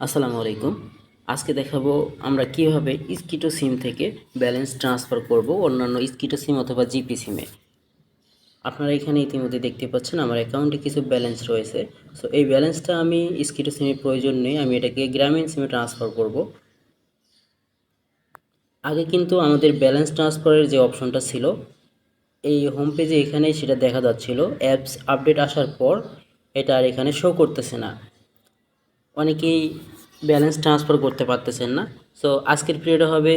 আসসালামু আলাইকুম। আজকে দেখাবো আমরা কীভাবে স্কিটো সিম থেকে ব্যালেন্স ট্রান্সফার করব অন্যান্য স্কিটো সিম অথবা জিপি সিমে। আপনারা এখানে ইতিমধ্যে দেখতে পাচ্ছেন আমার অ্যাকাউন্টে কিছু ব্যালেন্স রয়েছে। সো এই ব্যালেন্সটা আমি স্কিটো সিমে প্রয়োজন নেই, আমি এটাকে গ্রামীণ সিমে ট্রান্সফার করব। আগে কিন্তু আমাদের ব্যালেন্স ট্রান্সফারের যে অপশনটা ছিল, এই হোম পেজে এখানে সেটা দেখা যাচ্ছিল। অ্যাপস আপডেট আসার পর এটা আর এখানে শো করতেছে না। অনেকেই ব্যালেন্স ট্রান্সফার করতে পারতেছেন না। সো আজকের পিরিয়ডে হবে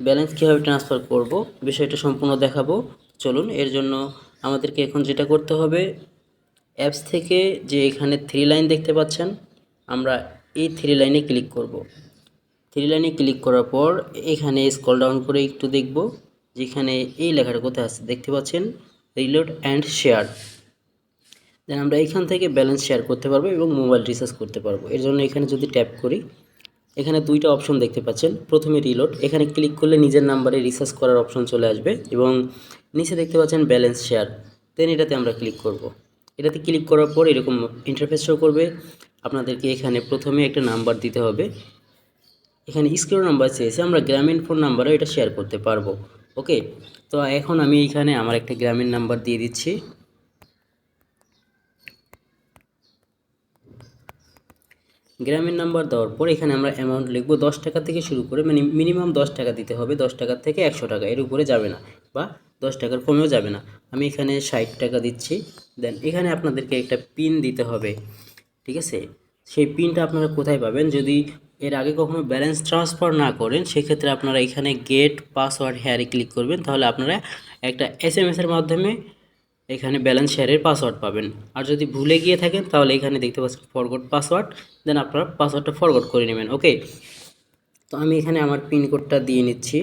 ব্যালেন্স কীভাবে ট্রান্সফার করব, বিষয়টা সম্পূর্ণ দেখাবো। চলুন, এর জন্য আমাদেরকে এখন যেটা করতে হবে অ্যাপস থেকে যে এখানে থ্রি লাইন দেখতে পাচ্ছেন, আমরা এই থ্রি লাইনে ক্লিক করব। থ্রি লাইনে ক্লিক করার পর এখানে স্কল ডাউন করে একটু দেখব, যেখানে এই লেখাটা কোথায় আছে, দেখতে পাচ্ছেন? রিলোড অ্যান্ড শেয়ার দেন আমরা এখান থেকে ব্যালেন্স শেয়ার করতে পারব এবং মোবাইল রিচার্জ করতে পারব। এর জন্য এখানে যদি ট্যাপ করি, এখানে দুইটা অপশন দেখতে পাচ্ছেন। প্রথমে রিলোড এখানে ক্লিক করলে নিজের নাম্বারে রিচার্জ করার অপশন চলে আসবে এবং নিচে দেখতে পাচ্ছেন ব্যালেন্স শেয়ার দেন এটাতে আমরা ক্লিক করব। এটাতে ক্লিক করার পর এরকম ইন্টারফেস শো করবে। আপনাদেরকে এখানে প্রথমে একটা নাম্বার দিতে হবে। এখানে স্ক্রিন নাম্বার চেয়েছে, আমরা গ্রামীণ ফোন নাম্বারও এটা শেয়ার করতে পারব। ওকে তো এখন আমি এখানে আমার একটা গ্রামীণ নাম্বার দিয়ে দিচ্ছি। গ্রামীণ নাম্বার দেওয়ার পর এখানে আমরা অ্যামাউন্ট লিখব দশ টাকা থেকে শুরু করে মানে মিনিমাম দশ টাকা দিতে হবে। দশ টাকা থেকে একশো টাকা, এর উপরে যাবে না বা দশ টাকার কমেও যাবে না। আমি এখানে ষাট টাকা দিচ্ছি। দেন এখানে আপনাদেরকে একটা পিন দিতে হবে, ঠিক আছে? সেই পিনটা আপনারা কোথায় পাবেন? যদি এর আগে কখনো ব্যালেন্স ট্রান্সফার না করেন, সেক্ষেত্রে আপনারা এখানে গেট পাসওয়ার্ড হেয়ারে ক্লিক করবেন। তাহলে আপনারা একটা এস এসের মাধ্যমে এখানে ব্যালেন্স শেয়ারের পাসওয়ার্ড পাবেন। আর যদি ভুলে গিয়ে থাকেন, তাহলে এখানে দেখতে পাচ্ছেন ফরগট পাসওয়ার্ড দেন আপনারা পাসওয়ার্ডটা ফরগট করে নেবেন ওকে তো আমি এখানে আমার পিনকোডটা দিয়ে নিচ্ছি।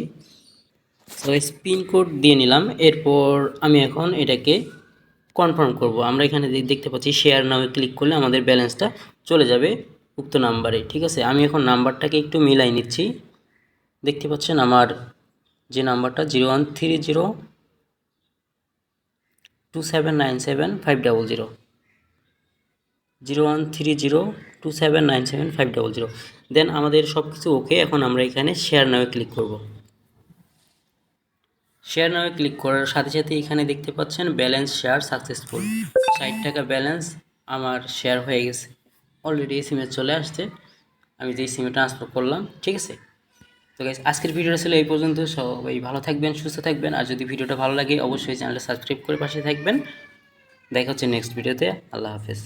এই পিনকোড দিয়ে নিলাম, এরপর আমি এখন এটাকে কনফার্ম করব। আমরা এখানে দেখতে পাচ্ছি শেয়ার নামে ক্লিক করলে আমাদের ব্যালেন্সটা চলে যাবে উক্ত নাম্বারে ঠিক আছে? আমি এখন নাম্বারটাকে একটু মিলাই নিচ্ছি। দেখতে পাচ্ছেন আমার যে নাম্বারটা zero one three zero two seven nine seven five double zero zero one three zero two seven nine seven five double zero then আমাদের সব কিছু ওকে এখন আমরা এখানে শেয়ার নামে ক্লিক করব। শেয়ার নামে ক্লিক করার সাথে সাথে এখানে দেখতে পাচ্ছেন ব্যালেন্স শেয়ার সাকসেসফুল ষাট টাকা ব্যালেন্স আমার শেয়ার হয়ে গেছে। অলরেডি এই সিমে চলে আসছে। আমি যেই সিমে ট্রান্সফার করলাম, ঠিক আছে? তো গাইজ আজকের ভিডিওটা ছিল এই পর্যন্ত। সবাই ভালো থাকবেন, সুস্থ থাকবেন। আর যদি ভিডিওটা ভালো লাগে, অবশ্যই চ্যানেলটা সাবস্ক্রাইব করে পাশে থাকবেন। দেখা হচ্ছে নেক্সট ভিডিওতে আল্লাহ হাফেজ।